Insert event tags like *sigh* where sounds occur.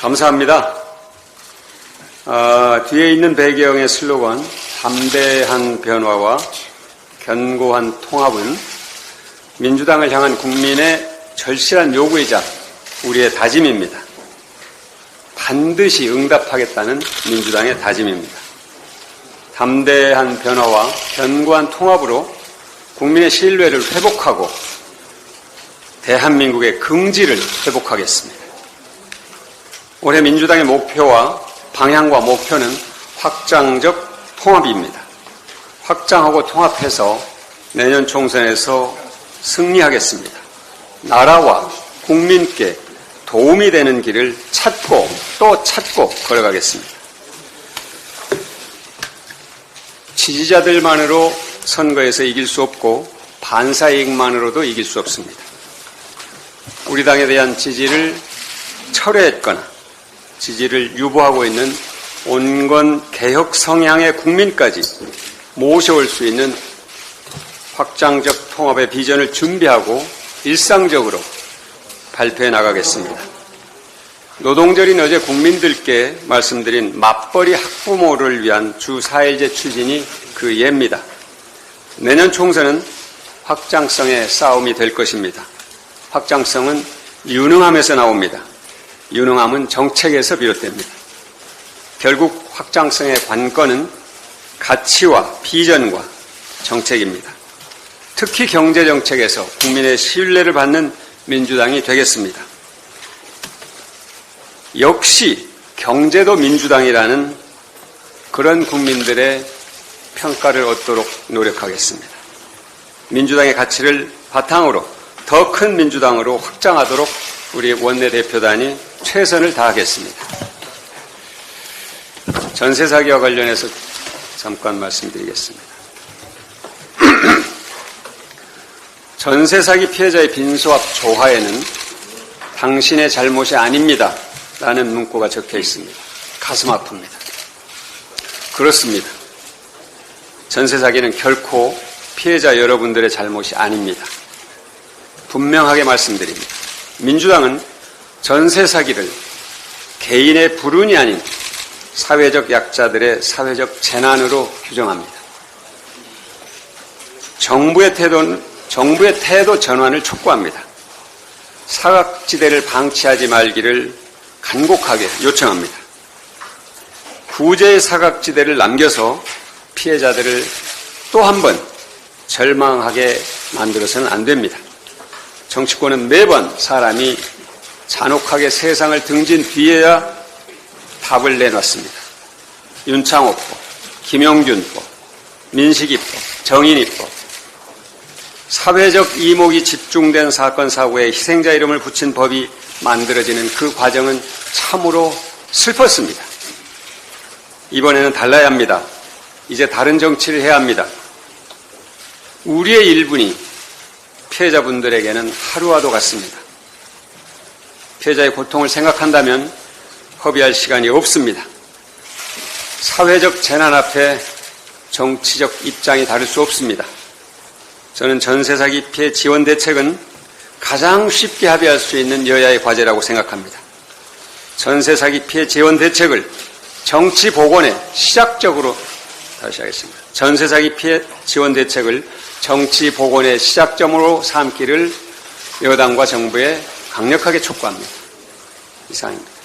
감사합니다. 아, 뒤에 있는 배경의 슬로건 담대한 변화와 견고한 통합은 민주당을 향한 국민의 절실한 요구이자 우리의 다짐입니다. 반드시 응답하겠다는 민주당의 다짐입니다. 담대한 변화와 견고한 통합으로 국민의 신뢰를 회복하고 대한민국의 긍지를 회복하겠습니다. 올해 민주당의 목표와 방향과 목표는 확장적 통합입니다. 확장하고 통합해서 내년 총선에서 승리하겠습니다. 나라와 국민께 도움이 되는 길을 찾고 또 찾고 걸어가겠습니다. 지지자들만으로 선거에서 이길 수 없고 반사이익만으로도 이길 수 없습니다. 우리 당에 대한 지지를 철회했거나 지지를 유보하고 있는 온건 개혁 성향의 국민까지 모셔올 수 있는 확장적 통합의 비전을 준비하고 일상적으로 발표해 나가겠습니다. 노동절인 어제 국민들께 말씀드린 맞벌이 학부모를 위한 주 4일제 추진이 그 예입니다. 내년 총선은 확장성의 싸움이 될 것입니다. 확장성은 유능함에서 나옵니다. 유능함은 정책에서 비롯됩니다. 결국 확장성의 관건은 가치와 비전과 정책입니다. 특히 경제정책에서 국민의 신뢰를 받는 민주당이 되겠습니다. 역시 경제도 민주당이라는 그런 국민들의 평가를 얻도록 노력하겠습니다. 민주당의 가치를 바탕으로 더 큰 민주당으로 확장하도록 우리 원내대표단이 최선을 다하겠습니다. 전세 사기와 관련해서 잠깐 말씀드리겠습니다. *clears throat* 전세 사기 피해자의 빈소합 조화에는 당신의 잘못이 아닙니다. 라는 문구가 적혀 있습니다. 가슴 아픕니다. 그렇습니다. 전세 사기는 결코 피해자 여러분들의 잘못이 아닙니다. 분명하게 말씀드립니다. 민주당은 전세 사기를 개인의 불운이 아닌 사회적 약자들의 사회적 재난으로 규정합니다. 정부의 태도는 정부의 태도 전환을 촉구합니다. 사각지대를 방치하지 말기를 간곡하게 요청합니다. 구제의 사각지대를 남겨서 피해자들을 또 한 번 절망하게 만들어서는 안 됩니다. 정치권은 매번 사람이 잔혹하게 세상을 등진 뒤에야 답을 내놨습니다. 윤창호법, 김영균법, 민식이법, 정인이법, 사회적 이목이 집중된 사건 사고에 희생자 이름을 붙인 법이 만들어지는 그 과정은 참으로 슬펐습니다. 이번에는 달라야 합니다. 이제 다른 정치를 해야 합니다. 우리의 일분이 피해자분들에게는 하루와도 같습니다. 피해자의 고통을 생각한다면 허비할 시간이 없습니다. 사회적 재난 앞에 정치적 입장이 다를 수 없습니다. 저는 전세 사기 피해 지원 대책은 가장 쉽게 합의할 수 있는 여야의 과제라고 생각합니다. 전세 사기 피해 지원 대책을 정치 복원의 시작적으로 다시 하겠습니다. 전세 사기 피해 지원 대책을 정치 복원의 시작점으로 삼기를 여당과 정부에 강력하게 촉구합니다. 이상입니다.